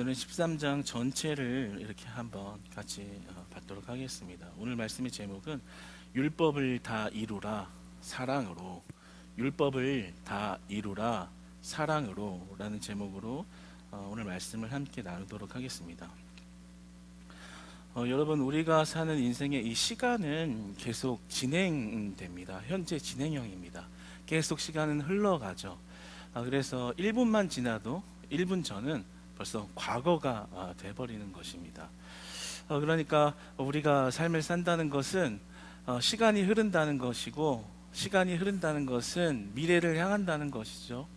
오늘은 13장 전체를 이렇게 한번 같이 어, 받도록 하겠습니다. 오늘 말씀의 제목은 율법을 다 이루라 사랑으로 율법을 다 이루라 사랑으로라는 제목으로 어, 오늘 말씀을 함께 나누도록 하겠습니다. 어, 여러분 우리가 사는 인생의 이 시간은 계속 진행됩니다. 현재 진행형입니다. 계속 시간은 흘러가죠. 아, 그래서 1분만 지나도 1분 전은 벌써 과거가 아, 돼버리는 것입니다. 어, 그러니까 우리가 삶을 산다는 것은 어, 시간이 흐른다는 것이고 시간이 흐른다는 것은 미래를 향한다는 것이죠.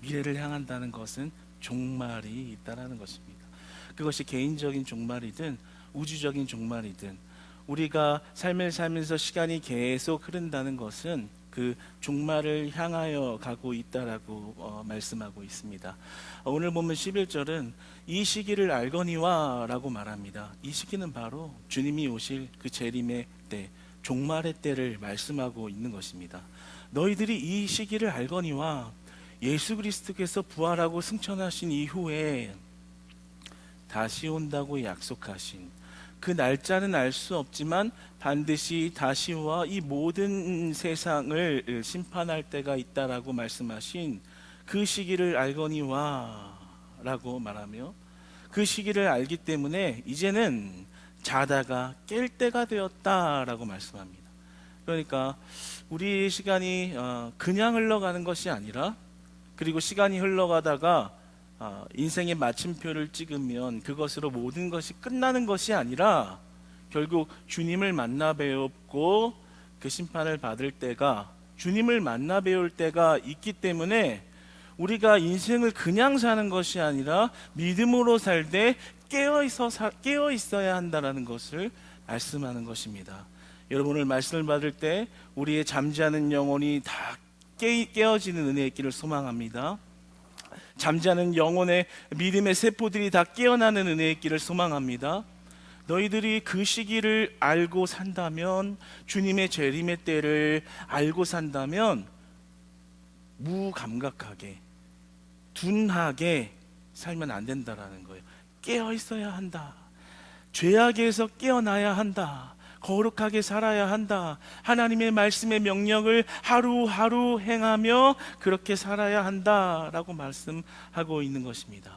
미래를 향한다는 것은 종말이 있다라는 것입니다. 그것이 개인적인 종말이든 우주적인 종말이든 우리가 삶을 살면서 시간이 계속 흐른다는 것은 그 종말을 향하여 가고 있다라고 어, 말씀하고 있습니다. 어, 오늘 보면 11절은 이 시기를 알거니와라고 말합니다. 이 시기는 바로 주님이 오실 그 재림의 때, 종말의 때를 말씀하고 있는 것입니다. 너희들이 이 시기를 알거니와 예수 그리스도께서 부활하고 승천하신 이후에 다시 온다고 약속하신 그 날짜는 알 수 없지만 반드시 다시 와 이 모든 세상을 심판할 때가 있다라고 말씀하신 그 시기를 알거니와라고 말하며 그 시기를 알기 때문에 이제는 자다가 깰 때가 되었다라고 말씀합니다. 그러니까 우리 시간이 어, 그냥 흘러가는 것이 아니라 그리고 시간이 흘러가다가 아, 인생의 마침표를 찍으면 그것으로 모든 것이 끝나는 것이 아니라 결국 주님을 만나 뵈었고 그 심판을 받을 때가 주님을 만나 배울 때가 있기 때문에 우리가 인생을 그냥 사는 것이 아니라 믿음으로 살 때 깨어 있어 깨어 있어야 한다라는 것을 말씀하는 것입니다. 여러분을 말씀을 받을 때 우리의 잠자는 영혼이 다 깨, 깨어지는 은혜의 길을 소망합니다. 잠자는 영혼의 믿음의 세포들이 다 깨어나는 은혜의 길을 소망합니다. 너희들이 그 시기를 알고 산다면 주님의 재림의 때를 알고 산다면 무감각하게 둔하게 살면 안 된다라는 거예요. 깨어 있어야 한다. 죄악에서 깨어나야 한다. 거룩하게 살아야 한다. 하나님의 말씀의 명령을 하루하루 행하며 그렇게 살아야 한다라고 말씀하고 있는 것입니다.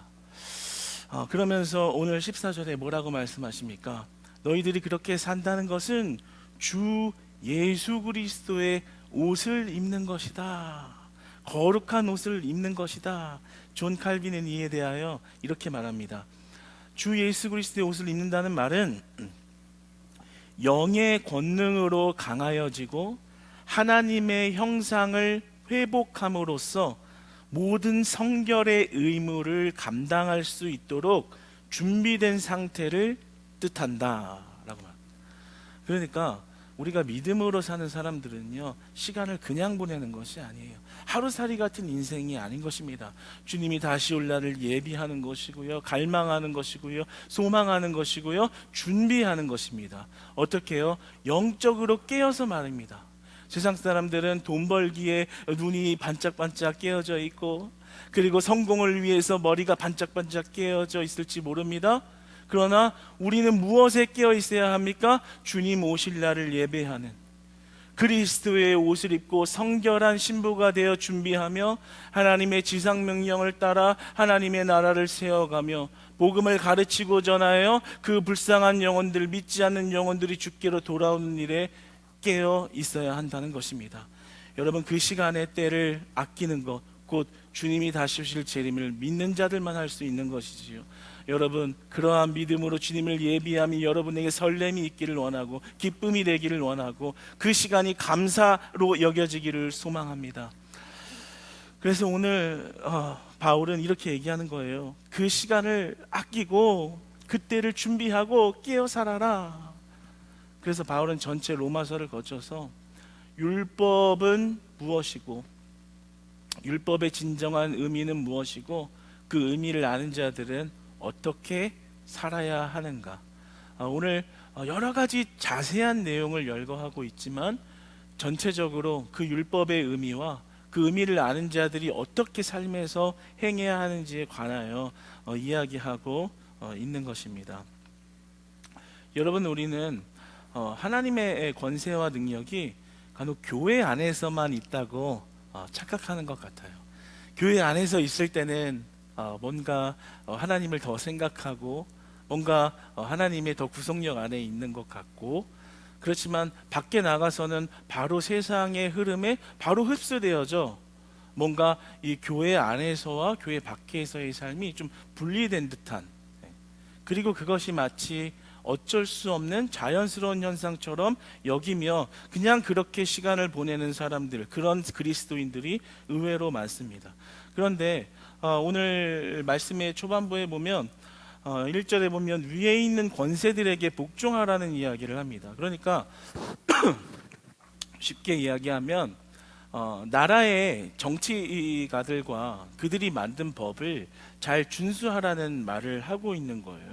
어, 그러면서 오늘 14절에 뭐라고 말씀하십니까? 너희들이 그렇게 산다는 것은 주 예수 그리스도의 옷을 입는 것이다. 거룩한 옷을 입는 것이다. 존 칼빈은 이에 대하여 이렇게 말합니다. 주 예수 그리스도의 옷을 입는다는 말은 영의 권능으로 강하여지고 하나님의 형상을 회복함으로써 모든 성결의 의무를 감당할 수 있도록 준비된 상태를 뜻한다 라고 말. 그러니까 우리가 믿음으로 사는 사람들은요 시간을 그냥 보내는 것이 아니에요. 하루살이 같은 인생이 아닌 것입니다. 주님이 다시 올 날을 예비하는 것이고요, 갈망하는 것이고요, 소망하는 것이고요, 준비하는 것입니다. 어떻게요? 영적으로 깨어서 말입니다. 세상 사람들은 돈 벌기에 눈이 반짝반짝 깨어져 있고, 그리고 성공을 위해서 머리가 반짝반짝 깨어져 있을지 모릅니다. 그러나 우리는 무엇에 깨어 있어야 합니까? 주님 오실 날을 예배하는 그리스도의 옷을 입고 성결한 신부가 되어 준비하며 하나님의 지상 명령을 따라 하나님의 나라를 세워가며 복음을 가르치고 전하여 그 불쌍한 영혼들 믿지 않는 영혼들이 죽게로 돌아오는 일에 깨어 있어야 한다는 것입니다. 여러분 그 시간의 때를 아끼는 것, 곧 주님이 다시 오실 재림을 믿는 자들만 할 수 있는 것이지요. 여러분 그러한 믿음으로 주님을 예비함이 여러분에게 설렘이 있기를 원하고 기쁨이 되기를 원하고 그 시간이 감사로 여겨지기를 소망합니다. 그래서 오늘 어, 바울은 이렇게 얘기하는 거예요. 그 시간을 아끼고 그때를 준비하고 깨어 살아라. 그래서 바울은 전체 로마서를 거쳐서 율법은 무엇이고 율법의 진정한 의미는 무엇이고 그 의미를 아는 자들은 어떻게 살아야 하는가. 아, 오늘 어, 여러 가지 자세한 내용을 열거하고 있지만 전체적으로 그 율법의 의미와 그 의미를 아는 자들이 어떻게 삶에서 행해야 하는지에 관하여 어, 이야기하고 어, 있는 것입니다. 여러분 우리는 어, 하나님의 권세와 능력이 간혹 교회 안에서만 있다고 어, 착각하는 것 같아요. 교회 안에서 있을 때는 어, 뭔가 어, 하나님을 더 생각하고 뭔가 어, 하나님의 더 구속력 안에 있는 것 같고 그렇지만 밖에 나가서는 바로 세상의 흐름에 바로 흡수되어져 뭔가 이 교회 안에서와 교회 밖에서의 삶이 좀 분리된 듯한 네. 그리고 그것이 마치 어쩔 수 없는 자연스러운 현상처럼 여기며 그냥 그렇게 시간을 보내는 사람들 그런 그리스도인들이 의외로 많습니다. 그런데 어, 오늘 말씀의 초반부에 보면 어, 1절에 보면 위에 있는 권세들에게 복종하라는 이야기를 합니다. 그러니까 쉽게 이야기하면 어, 나라의 정치가들과 그들이 만든 법을 잘 준수하라는 말을 하고 있는 거예요.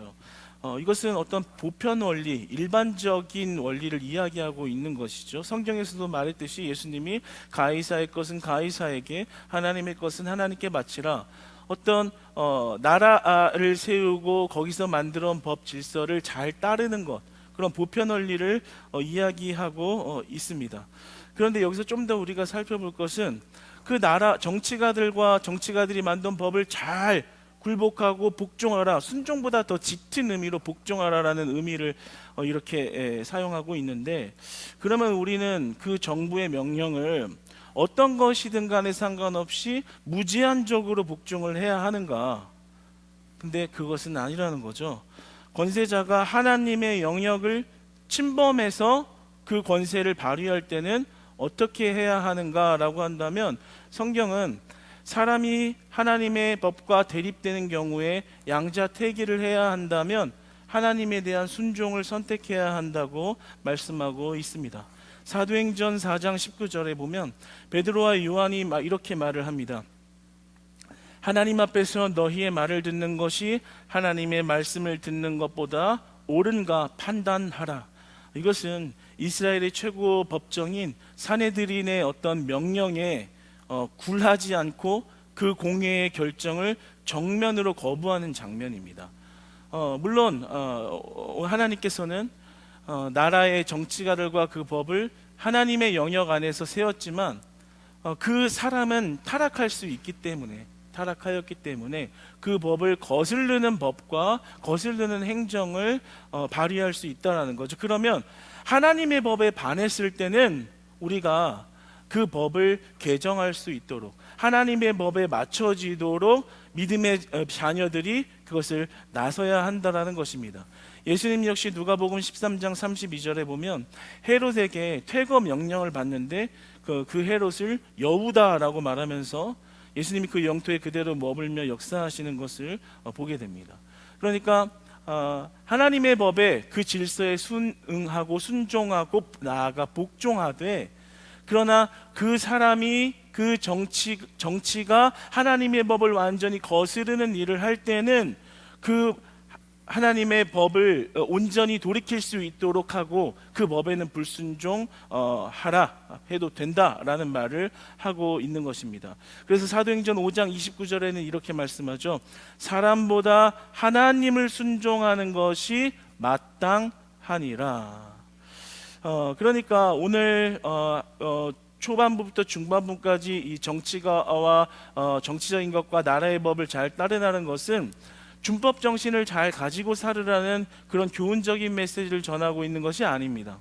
어, 이것은 어떤 보편 원리, 일반적인 원리를 이야기하고 있는 것이죠. 성경에서도 말했듯이 예수님이 가이사의 것은 가이사에게, 하나님의 것은 하나님께 바치라. 어떤 어, 나라를 세우고 거기서 만들어 온 법 질서를 잘 따르는 것 그런 보편 원리를 어, 이야기하고 어, 있습니다. 그런데 여기서 좀 더 우리가 살펴볼 것은 그 나라 정치가들과 정치가들이 만든 법을 잘 굴복하고 복종하라 순종보다 더 짙은 의미로 복종하라라는 의미를 어, 이렇게 에, 사용하고 있는데 그러면 우리는 그 정부의 명령을 어떤 것이든 간에 상관없이 무제한적으로 복종을 해야 하는가? 근데 그것은 아니라는 거죠. 권세자가 하나님의 영역을 침범해서 그 권세를 발휘할 때는 어떻게 해야 하는가라고 한다면 성경은 사람이 하나님의 법과 대립되는 경우에 양자택일을 해야 한다면 하나님에 대한 순종을 선택해야 한다고 말씀하고 있습니다. 사도행전 4장 19절에 보면 베드로와 요한이 막 이렇게 말을 합니다. 하나님 앞에서 너희의 말을 듣는 것이 하나님의 말씀을 듣는 것보다 옳은가 판단하라. 이것은 이스라엘의 최고 법정인 사내들인의 어떤 명령에 어, 굴하지 않고 그 공회의 결정을 정면으로 거부하는 장면입니다. 어, 물론 어, 하나님께서는 어, 나라의 정치가들과 그 법을 하나님의 영역 안에서 세웠지만 어, 그 사람은 타락할 수 있기 때문에 타락하였기 때문에 그 법을 거슬르는 법과 거슬르는 행정을 어, 발휘할 수 있다라는 거죠. 그러면 하나님의 법에 반했을 때는 우리가 그 법을 개정할 수 있도록 하나님의 법에 맞춰지도록 믿음의 어, 자녀들이 그것을 나서야 한다라는 것입니다. 예수님 역시 누가복음 13장 32절에 보면 헤롯에게 퇴거 명령을 받는데 그, 그 헤롯을 여우다라고 말하면서 예수님이 그 영토에 그대로 머물며 역사하시는 것을 어, 보게 됩니다. 그러니까 어, 하나님의 법에 그 질서에 순응하고 순종하고 나아가 복종하되 그러나 그 사람이 그 정치 정치가 하나님의 법을 완전히 거스르는 일을 할 때는 그 하나님의 법을 어, 온전히 돌이킬 수 있도록 하고 그 법에는 불순종 어, 하라 해도 된다라는 말을 하고 있는 것입니다. 그래서 사도행전 5장 29절에는 이렇게 말씀하죠. 사람보다 하나님을 순종하는 것이 마땅하니라. 어, 그러니까 오늘 어, 어, 초반부부터 중반부까지 이 정치가와 어, 정치적인 것과 나라의 법을 잘 따르라는 것은 준법 정신을 잘 가지고 살으라는 그런 교훈적인 메시지를 전하고 있는 것이 아닙니다.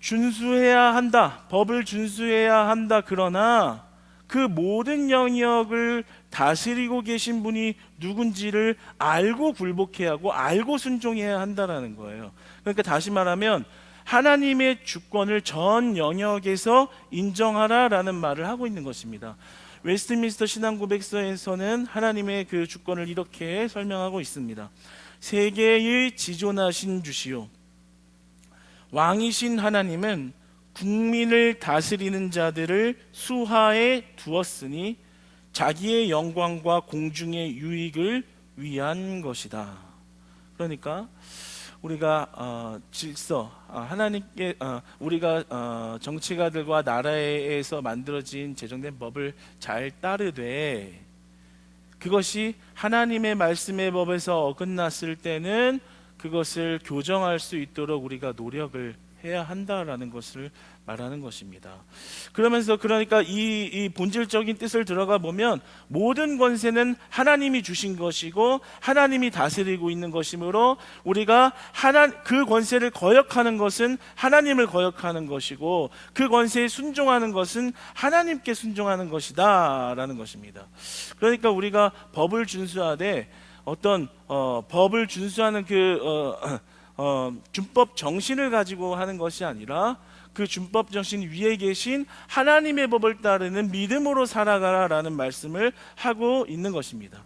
준수해야 한다. 법을 준수해야 한다. 그러나 그 모든 영역을 다스리고 계신 분이 누군지를 알고 굴복해야 하고 알고 순종해야 한다라는 거예요. 그러니까 다시 말하면 하나님의 주권을 전 영역에서 인정하라라는 말을 하고 있는 것입니다. 웨스트민스터 신앙 고백서에서는 하나님의 그 주권을 이렇게 설명하고 있습니다. 세계의 지존하신 주시오. 왕이신 하나님은 국민을 다스리는 자들을 수하에 두었으니 자기의 영광과 공중의 유익을 위한 것이다. 그러니까 우리가 어, 질서 어, 하나님께 어, 우리가 어, 정치가들과 나라에서 만들어진 제정된 법을 잘 따르되 그것이 하나님의 말씀의 법에서 어긋났을 때는 그것을 교정할 수 있도록 우리가 노력을 해야 한다라는 것을 말하는 것입니다. 그러면서 그러니까 이, 이 본질적인 뜻을 들어가 보면 모든 권세는 하나님이 주신 것이고 하나님이 다스리고 있는 것이므로 우리가 하나 그 권세를 거역하는 것은 하나님을 거역하는 것이고 그 권세에 순종하는 것은 하나님께 순종하는 것이다라는 것입니다. 그러니까 우리가 법을 준수하되 어떤 어, 법을 준수하는 그 어, 어, 준법 정신을 가지고 하는 것이 아니라 그 준법 정신 위에 계신 하나님의 법을 따르는 믿음으로 살아가라라는 말씀을 하고 있는 것입니다.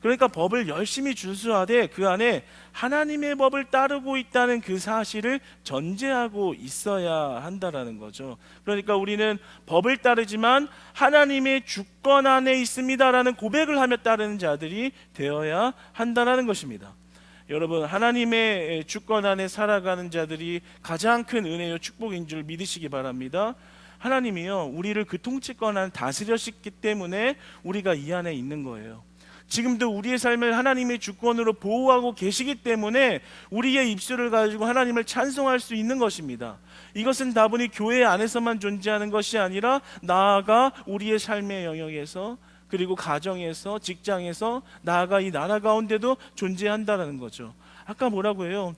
그러니까 법을 열심히 준수하되 그 안에 하나님의 법을 따르고 있다는 그 사실을 전제하고 있어야 한다라는 거죠. 그러니까 우리는 법을 따르지만 하나님의 주권 안에 있습니다라는 고백을 하며 따르는 자들이 되어야 한다라는 것입니다. 여러분 하나님의 주권 안에 살아가는 자들이 가장 큰 은혜요 축복인 줄 믿으시기 바랍니다. 하나님이요 우리를 그 통치권 안에 다스려시기 때문에 우리가 이 안에 있는 거예요. 지금도 우리의 삶을 하나님의 주권으로 보호하고 계시기 때문에 우리의 입술을 가지고 하나님을 찬송할 수 있는 것입니다. 이것은 다분히 교회 안에서만 존재하는 것이 아니라 나아가 우리의 삶의 영역에서 그리고 가정에서 직장에서 나아가 이 나라 가운데도 존재한다라는 거죠. 아까 뭐라고 해요?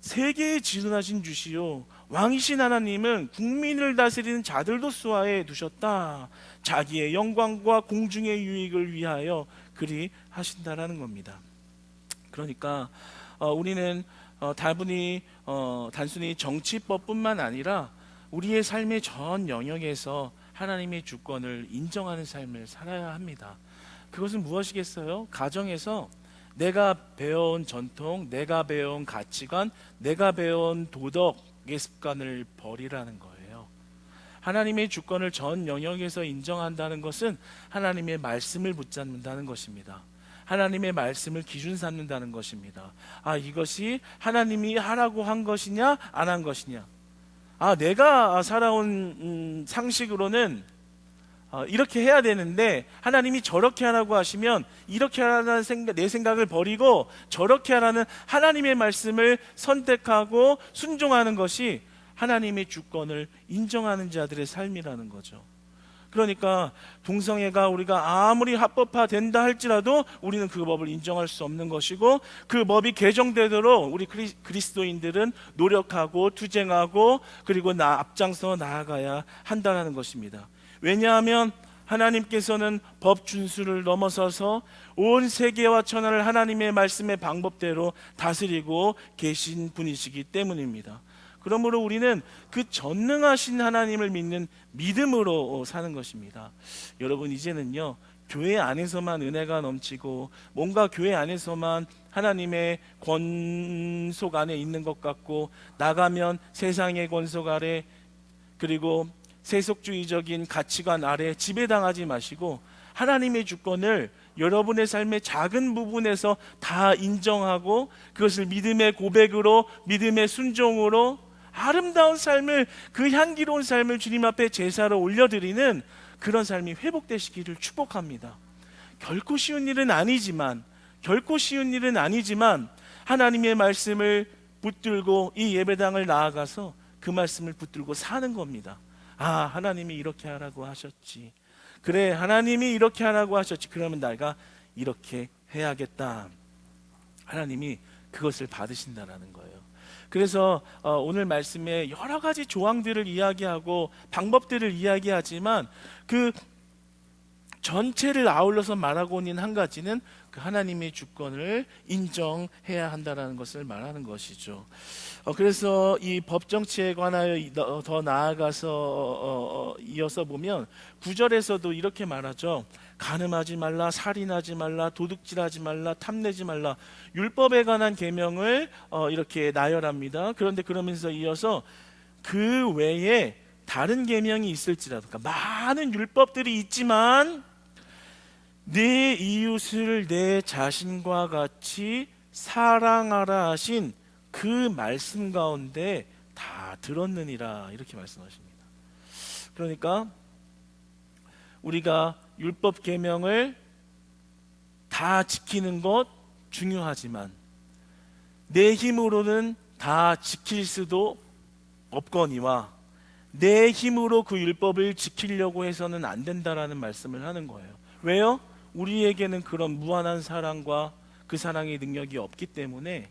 세계에 지존하신 주시오. 왕이신 하나님은 국민을 다스리는 자들도 수하에 두셨다. 자기의 영광과 공중의 유익을 위하여 그리 하신다라는 겁니다. 그러니까 어, 우리는 어, 다분히 어, 단순히 정치법뿐만 아니라 우리의 삶의 전 영역에서 하나님의 주권을 인정하는 삶을 살아야 합니다. 그것은 무엇이겠어요? 가정에서 내가 배워온 전통, 내가 배워온 가치관, 내가 배워온 도덕의 습관을 버리라는 거예요. 하나님의 주권을 전 영역에서 인정한다는 것은 하나님의 말씀을 붙잡는다는 것입니다. 하나님의 말씀을 기준 삼는다는 것입니다. 아, 이것이 하나님이 하라고 한 것이냐, 안 한 것이냐. 아, 내가 살아온 음, 상식으로는 어, 이렇게 해야 되는데 하나님이 저렇게 하라고 하시면 이렇게 하라는 생각, 내 생각을 버리고 저렇게 하라는 하나님의 말씀을 선택하고 순종하는 것이 하나님의 주권을 인정하는 자들의 삶이라는 거죠. 그러니까 동성애가 우리가 아무리 합법화된다 할지라도 우리는 그 법을 인정할 수 없는 것이고 그 법이 개정되도록 우리 그리스도인들은 노력하고 투쟁하고 그리고 나 앞장서 나아가야 한다는 것입니다. 왜냐하면 하나님께서는 법 준수를 넘어서서 온 세계와 천하를 하나님의 말씀의 방법대로 다스리고 계신 분이시기 때문입니다. 그러므로 우리는 그 전능하신 하나님을 믿는 믿음으로 사는 것입니다. 여러분 이제는요 교회 안에서만 은혜가 넘치고 뭔가 교회 안에서만 하나님의 권속 안에 있는 것 같고 나가면 세상의 권속 아래 그리고 세속주의적인 가치관 아래 지배당하지 마시고 하나님의 주권을 여러분의 삶의 작은 부분에서 다 인정하고 그것을 믿음의 고백으로 믿음의 순종으로 아름다운 삶을 그 향기로운 삶을 주님 앞에 제사로 올려드리는 그런 삶이 회복되시기를 축복합니다. 결코 쉬운 일은 아니지만 결코 쉬운 일은 아니지만 하나님의 말씀을 붙들고 이 예배당을 나아가서 그 말씀을 붙들고 사는 겁니다. 아, 하나님이 이렇게 하라고 하셨지. 그래, 하나님이 이렇게 하라고 하셨지. 그러면 내가 이렇게 해야겠다. 하나님이 그것을 받으신다라는 거예요. 그래서 어, 오늘 말씀에 여러 가지 조항들을 이야기하고 방법들을 이야기하지만 그 전체를 아울러서 말하고 있는 한 가지는 그 하나님의 주권을 인정해야 한다라는 것을 말하는 것이죠. 어, 그래서 이 법정치에 관하여 더 나아가서 어, 어, 이어서 보면 구절에서도 이렇게 말하죠. 간음하지 말라, 살인하지 말라, 도둑질하지 말라, 탐내지 말라. 율법에 관한 계명을 어, 이렇게 나열합니다. 그런데 그러면서 이어서 그 외에 다른 계명이 있을지라도 그러니까 많은 율법들이 있지만 내 이웃을 내 자신과 같이 사랑하라 하신 그 말씀 가운데 다 들었느니라 이렇게 말씀하십니다. 그러니까 우리가 율법 계명을 다 지키는 것 중요하지만 내 힘으로는 다 지킬 수도 없거니와 내 힘으로 그 율법을 지키려고 해서는 안 된다라는 말씀을 하는 거예요. 왜요? 우리에게는 그런 무한한 사랑과 그 사랑의 능력이 없기 때문에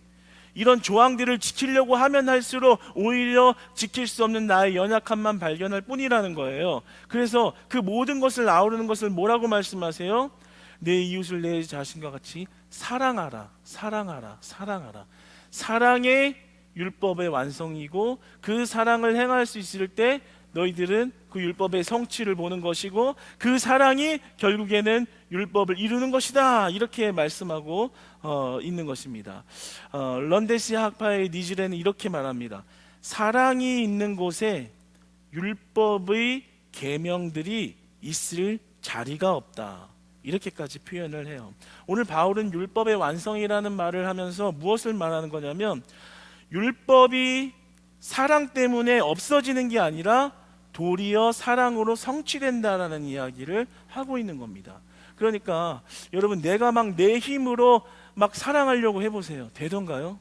이런 조항들을 지키려고 하면 할수록 오히려 지킬 수 없는 나의 연약함만 발견할 뿐이라는 거예요. 그래서 그 모든 것을 아우르는 것을 뭐라고 말씀하세요? 내 이웃을 내 자신과 같이 사랑하라, 사랑하라, 사랑하라. 사랑의 율법의 완성이고 그 사랑을 행할 수 있을 때 너희들은 그 율법의 성취를 보는 것이고 그 사랑이 결국에는 율법을 이루는 것이다 이렇게 말씀하고 어, 있는 것입니다. 어, 런데시 학파의 니즈레는 이렇게 말합니다. 사랑이 있는 곳에 율법의 계명들이 있을 자리가 없다. 이렇게까지 표현을 해요. 오늘 바울은 율법의 완성이라는 말을 하면서 무엇을 말하는 거냐면 율법이 사랑 때문에 없어지는 게 아니라 도리어 사랑으로 성취된다라는 이야기를 하고 있는 겁니다. 그러니까 여러분 내가 막 내 힘으로 막 사랑하려고 해보세요. 되던가요?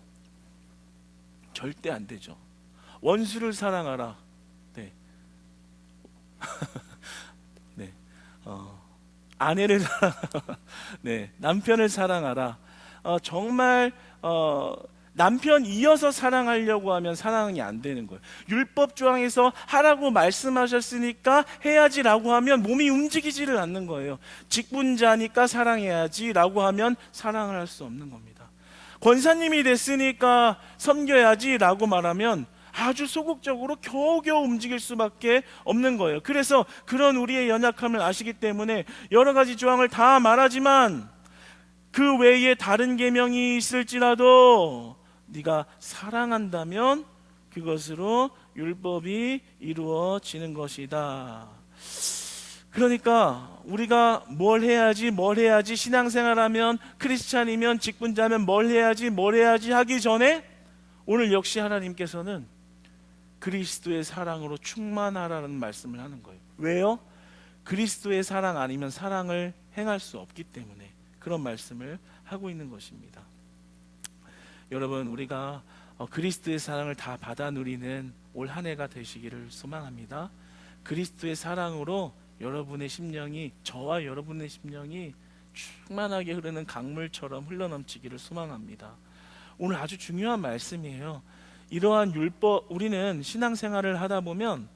절대 안 되죠. 원수를 사랑하라. 네. 네. 어, 아내를 사랑하라. 네. 남편을 사랑하라. 어, 정말 어, 남편 이어서 사랑하려고 하면 사랑이 안 되는 거예요. 율법 조항에서 하라고 말씀하셨으니까 해야지라고 하면 몸이 움직이지를 않는 거예요. 직분자니까 사랑해야지라고 하면 사랑을 할 수 없는 겁니다. 권사님이 됐으니까 섬겨야지라고 말하면 아주 소극적으로 겨우겨우 움직일 수밖에 없는 거예요. 그래서 그런 우리의 연약함을 아시기 때문에 여러 가지 조항을 다 말하지만 그 외에 다른 계명이 있을지라도 네가 사랑한다면 그것으로 율법이 이루어지는 것이다. 그러니까 우리가 뭘 해야지 뭘 해야지 신앙생활하면 크리스찬이면 직분자면 뭘 해야지 뭘 해야지 하기 전에 오늘 역시 하나님께서는 그리스도의 사랑으로 충만하라는 말씀을 하는 거예요. 왜요? 그리스도의 사랑 아니면 사랑을 행할 수 없기 때문에 그런 말씀을 하고 있는 것입니다. 여러분 우리가 어, 그리스도의 사랑을 다 받아 누리는 올 한 해가 되시기를 소망합니다. 그리스도의 사랑으로 여러분의 심령이 저와 여러분의 심령이 충만하게 흐르는 강물처럼 흘러넘치기를 소망합니다. 오늘 아주 중요한 말씀이에요. 이러한 율법 우리는 신앙생활을 하다 보면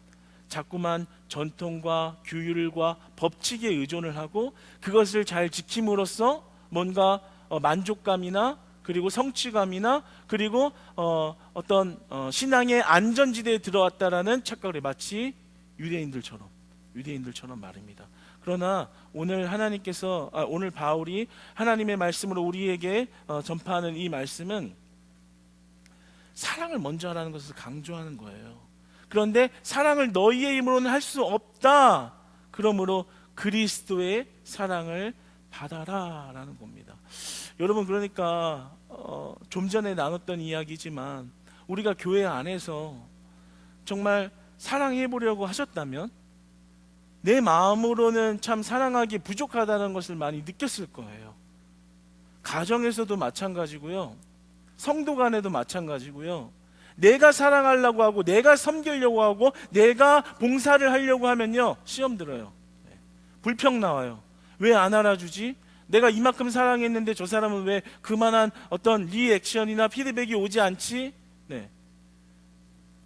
자꾸만 전통과 규율과 법칙에 의존을 하고 그것을 잘 지킴으로써 뭔가 어, 만족감이나 그리고 성취감이나 그리고 어, 어떤 어, 신앙의 안전지대에 들어왔다라는 착각을 해. 마치 유대인들처럼 유대인들처럼 말입니다. 그러나 오늘 하나님께서 아, 오늘 바울이 하나님의 말씀으로 우리에게 어, 전파하는 이 말씀은 사랑을 먼저 하라는 것을 강조하는 거예요. 그런데 사랑을 너희의 힘으로는 할 수 없다. 그러므로 그리스도의 사랑을 받아라라는 겁니다. 여러분 그러니까 어, 좀 전에 나눴던 이야기지만 우리가 교회 안에서 정말 사랑해 보려고 하셨다면 내 마음으로는 참 사랑하기 부족하다는 것을 많이 느꼈을 거예요. 가정에서도 마찬가지고요. 성도 간에도 마찬가지고요. 내가 사랑하려고 하고 내가 섬기려고 하고 내가 봉사를 하려고 하면요. 시험 들어요. 네. 불평 나와요. 왜 안 알아주지? 내가 이만큼 사랑했는데 저 사람은 왜 그만한 어떤 리액션이나 피드백이 오지 않지? 네.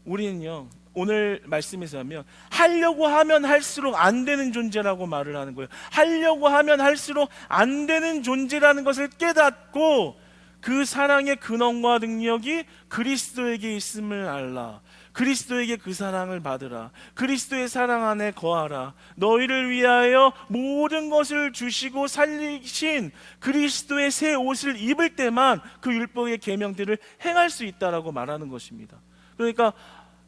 우리는요. 오늘 말씀에서 하면 하려고 하면 할수록 안 되는 존재라고 말을 하는 거예요. 하려고 하면 할수록 안 되는 존재라는 것을 깨닫고 그 사랑의 근원과 능력이 그리스도에게 있음을 알라. 그리스도에게 그 사랑을 받으라. 그리스도의 사랑 안에 거하라. 너희를 위하여 모든 것을 주시고 살리신 그리스도의 새 옷을 입을 때만 그 율법의 계명들을 행할 수 있다라고 말하는 것입니다. 그러니까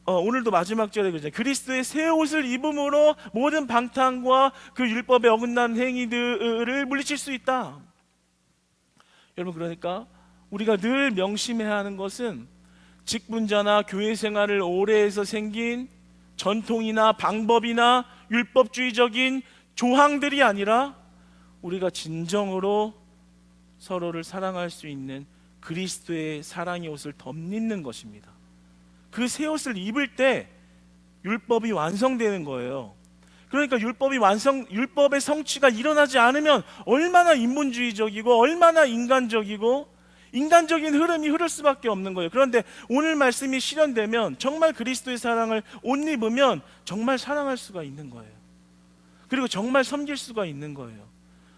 어, 오늘도 마지막 절에 그죠. 그리스도의 새 옷을 입음으로 모든 방탕과 그 율법에 어긋난 행위들을 물리칠 수 있다. 여러분 그러니까 우리가 늘 명심해야 하는 것은 직분자나 교회 생활을 오래 해서 생긴 전통이나 방법이나 율법주의적인 조항들이 아니라 우리가 진정으로 서로를 사랑할 수 있는 그리스도의 사랑의 옷을 덧입는 것입니다. 그 새 옷을 입을 때 율법이 완성되는 거예요. 그러니까 율법이 완성 율법의 성취가 일어나지 않으면 얼마나 인본주의적이고 얼마나 인간적이고 인간적인 흐름이 흐를 수밖에 없는 거예요. 그런데 오늘 말씀이 실현되면 정말 그리스도의 사랑을 옷 입으면 정말 사랑할 수가 있는 거예요. 그리고 정말 섬길 수가 있는 거예요.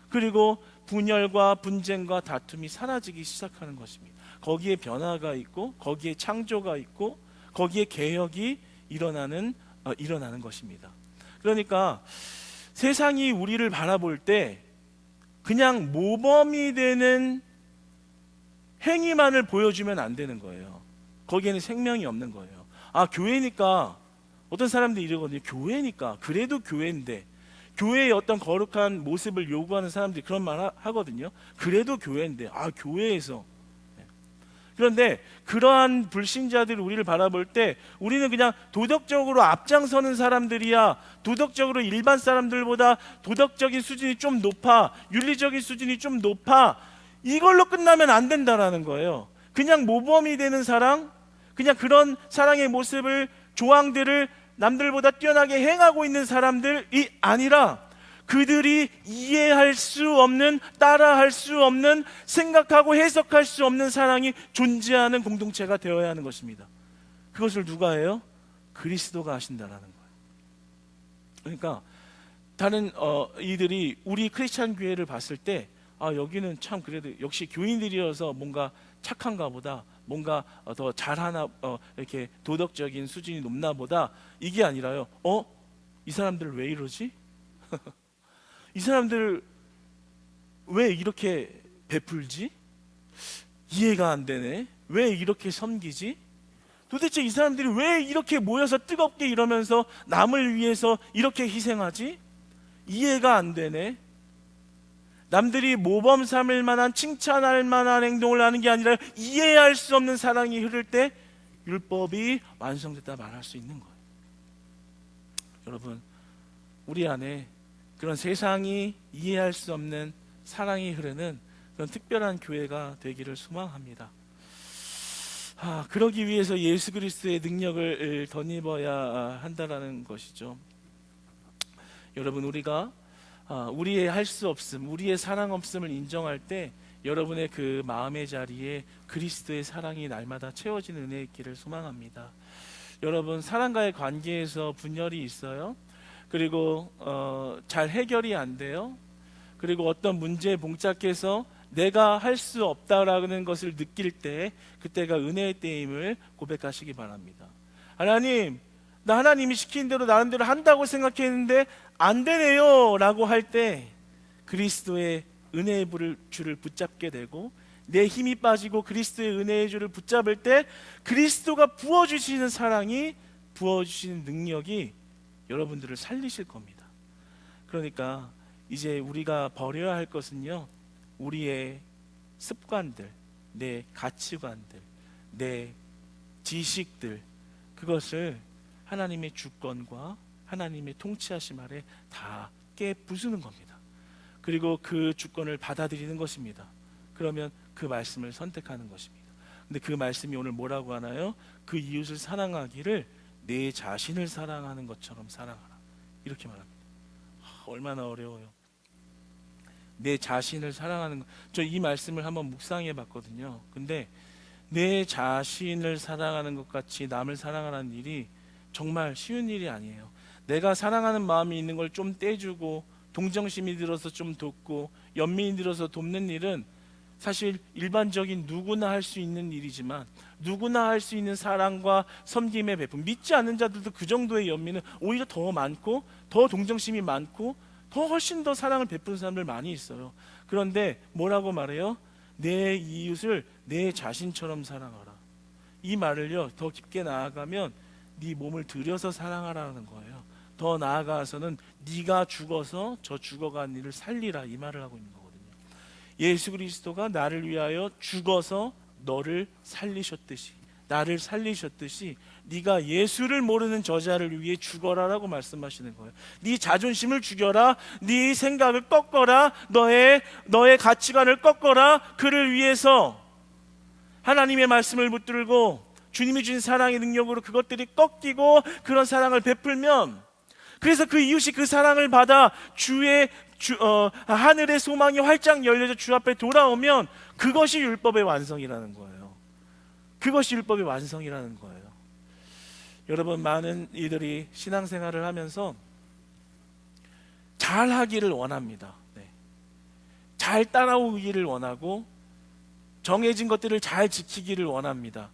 그리고 분열과 분쟁과 다툼이 사라지기 시작하는 것입니다. 거기에 변화가 있고 거기에 창조가 있고 거기에 개혁이 일어나는 어, 일어나는 것입니다. 그러니까 세상이 우리를 바라볼 때 그냥 모범이 되는 행위만을 보여주면 안 되는 거예요. 거기에는 생명이 없는 거예요. 아, 교회니까 어떤 사람들이 이러거든요. 교회니까 그래도 교회인데 교회의 어떤 거룩한 모습을 요구하는 사람들이 그런 말 하- 하거든요. 그래도 교회인데 아, 교회에서 네. 그런데 그러한 불신자들이 우리를 바라볼 때 우리는 그냥 도덕적으로 앞장서는 사람들이야. 도덕적으로 일반 사람들보다 도덕적인 수준이 좀 높아. 윤리적인 수준이 좀 높아. 이걸로 끝나면 안 된다라는 거예요. 그냥 모범이 되는 사랑, 그냥 그런 사랑의 모습을 조항들을 남들보다 뛰어나게 행하고 있는 사람들이 아니라 그들이 이해할 수 없는 따라할 수 없는 생각하고 해석할 수 없는 사랑이 존재하는 공동체가 되어야 하는 것입니다. 그것을 누가 해요? 그리스도가 하신다라는 거예요. 그러니까 다른 어, 이들이 우리 크리스찬 교회를 봤을 때 아, 여기는 참 그래도 역시 교인들이어서 뭔가 착한가 보다. 뭔가 어, 더 잘하나 어, 이렇게 도덕적인 수준이 높나 보다. 이게 아니라요. 어? 이 사람들 왜 이러지? 이 사람들 왜 이렇게 베풀지? 이해가 안 되네. 왜 이렇게 섬기지? 도대체 이 사람들이 왜 이렇게 모여서 뜨겁게 이러면서 남을 위해서 이렇게 희생하지? 이해가 안 되네. 남들이 모범 삼을 만한 칭찬할 만한 행동을 하는 게 아니라 이해할 수 없는 사랑이 흐를 때 율법이 완성됐다 말할 수 있는 거예요. 여러분, 우리 안에 그런 세상이 이해할 수 없는 사랑이 흐르는 그런 특별한 교회가 되기를 소망합니다. 아, 그러기 위해서 예수 그리스도의 능력을 덧입어야 한다라는 것이죠. 여러분 우리가 아, 우리의 할 수 없음, 우리의 사랑 없음을 인정할 때 여러분의 그 마음의 자리에 그리스도의 사랑이 날마다 채워지는 은혜 있기를 소망합니다. 여러분 사랑과의 관계에서 분열이 있어요. 그리고 어, 잘 해결이 안 돼요. 그리고 어떤 문제에 봉착해서 내가 할 수 없다라는 것을 느낄 때 그때가 은혜의 때임을 고백하시기 바랍니다. 하나님, 나 하나님이 시킨 대로 나름대로 한다고 생각했는데 안 되네요 라고 할 때 그리스도의 은혜의 줄을 붙잡게 되고 내 힘이 빠지고 그리스도의 은혜의 줄을 붙잡을 때 그리스도가 부어 주시는 사랑이 부어 주시는 능력이 여러분들을 살리실 겁니다. 그러니까 이제 우리가 버려야 할 것은요. 우리의 습관들, 내 가치관들, 내 지식들 그것을 하나님의 주권과 하나님의 통치하심 아래 다 깨부수는 겁니다. 그리고 그 주권을 받아들이는 것입니다. 그러면 그 말씀을 선택하는 것입니다. 근데 그 말씀이 오늘 뭐라고 하나요? 그 이웃을 사랑하기를 내 자신을 사랑하는 것처럼 사랑하라. 이렇게 말합니다. 아, 얼마나 어려워요. 내 자신을 사랑하는 것. 저이 말씀을 한번 묵상해 봤거든요. 근데 내 자신을 사랑하는 것 같이 남을 사랑하는 일이 정말 쉬운 일이 아니에요. 내가 사랑하는 마음이 있는 걸 좀 떼주고 동정심이 들어서 좀 돕고 연민이 들어서 돕는 일은 사실 일반적인 누구나 할 수 있는 일이지만 누구나 할 수 있는 사랑과 섬김의 베품 믿지 않는 자들도 그 정도의 연민은 오히려 더 많고 더 동정심이 많고 더 훨씬 더 사랑을 베푸는 사람들 많이 있어요. 그런데 뭐라고 말해요? 내 이웃을 내 자신처럼 사랑하라. 이 말을요 더 깊게 나아가면 네 몸을 들여서 사랑하라는 거예요. 더 나아가서는 네가 죽어서 저 죽어간 일을 살리라 이 말을 하고 있는 거거든요. 예수 그리스도가 나를 위하여 죽어서 너를 살리셨듯이 나를 살리셨듯이 네가 예수를 모르는 저자를 위해 죽어라라고 말씀하시는 거예요. 네 자존심을 죽여라. 네 생각을 꺾어라. 너의 너의 가치관을 꺾어라. 그를 위해서 하나님의 말씀을 붙들고 주님이 주신 사랑의 능력으로 그것들이 꺾이고 그런 사랑을 베풀면 그래서 그 이웃이 그 사랑을 받아 주의 주, 어, 하늘의 소망이 활짝 열려져 주 앞에 돌아오면 그것이 율법의 완성이라는 거예요. 그것이 율법의 완성이라는 거예요. 여러분 많은 이들이 신앙생활을 하면서 잘 하기를 원합니다. 네. 잘 따라오기를 원하고 정해진 것들을 잘 지키기를 원합니다.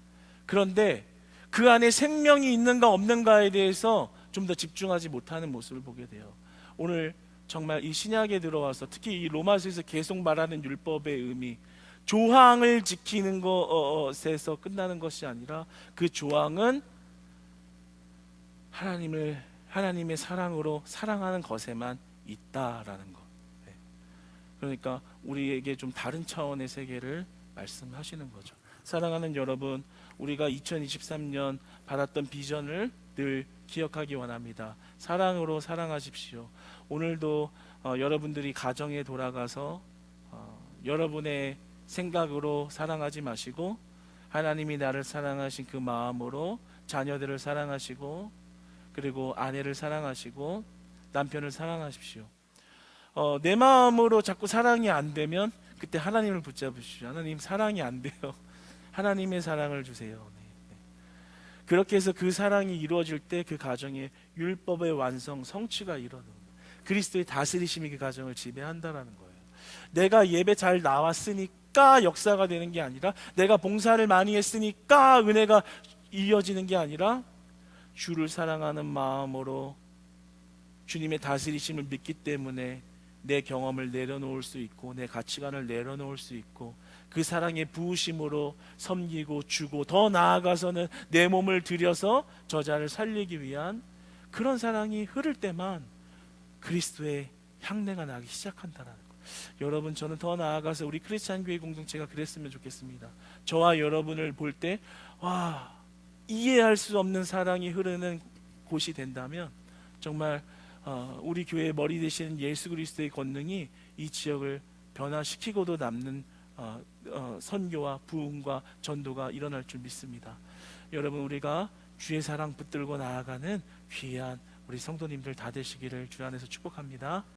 그런데 그 안에 생명이 있는가 없는가에 대해서 좀 더 집중하지 못하는 모습을 보게 돼요. 오늘 정말 이 신약에 들어와서 특히 이 로마서에서 계속 말하는 율법의 의미, 조항을 지키는 것에서 끝나는 것이 아니라 그 조항은 하나님을 하나님의 사랑으로 사랑하는 것에만 있다라는 것. 네. 그러니까 우리에게 좀 다른 차원의 세계를 말씀하시는 거죠. 사랑하는 여러분, 우리가 2023년 받았던 비전을 늘 기억하기 원합니다. 사랑으로 사랑하십시오. 오늘도 어, 여러분들이 가정에 돌아가서 어, 여러분의 생각으로 사랑하지 마시고 하나님이 나를 사랑하신 그 마음으로 자녀들을 사랑하시고 그리고 아내를 사랑하시고 남편을 사랑하십시오. 어, 내 마음으로 자꾸 사랑이 안 되면 그때 하나님을 붙잡으십시오. 하나님 사랑이 안 돼요. 하나님의 사랑을 주세요. 네, 네. 그렇게 해서 그 사랑이 이루어질 때 그 가정에 율법의 완성, 성취가 이루어져요. 그리스도의 다스리심이 그 가정을 지배한다라는 거예요. 내가 예배 잘 나왔으니까 역사가 되는 게 아니라 내가 봉사를 많이 했으니까 은혜가 이어지는 게 아니라 주를 사랑하는 마음으로 주님의 다스리심을 믿기 때문에 내 경험을 내려놓을 수 있고 내 가치관을 내려놓을 수 있고 그 사랑의 부으심으로 섬기고 주고 더 나아가서는 내 몸을 들여서 저자를 살리기 위한 그런 사랑이 흐를 때만 그리스도의 향내가 나기 시작한다는 거. 여러분 저는 더 나아가서 우리 크리스찬 교회 공동체가 그랬으면 좋겠습니다. 저와 여러분을 볼 때 와 이해할 수 없는 사랑이 흐르는 곳이 된다면 정말 어, 우리 교회의 머리 되시는 예수 그리스도의 권능이 이 지역을 변화시키고도 남는 어, 어, 선교와 부흥과 전도가 일어날 줄 믿습니다. 여러분 우리가 주의 사랑 붙들고 나아가는 귀한 우리 성도님들 다 되시기를 주 안에서 축복합니다.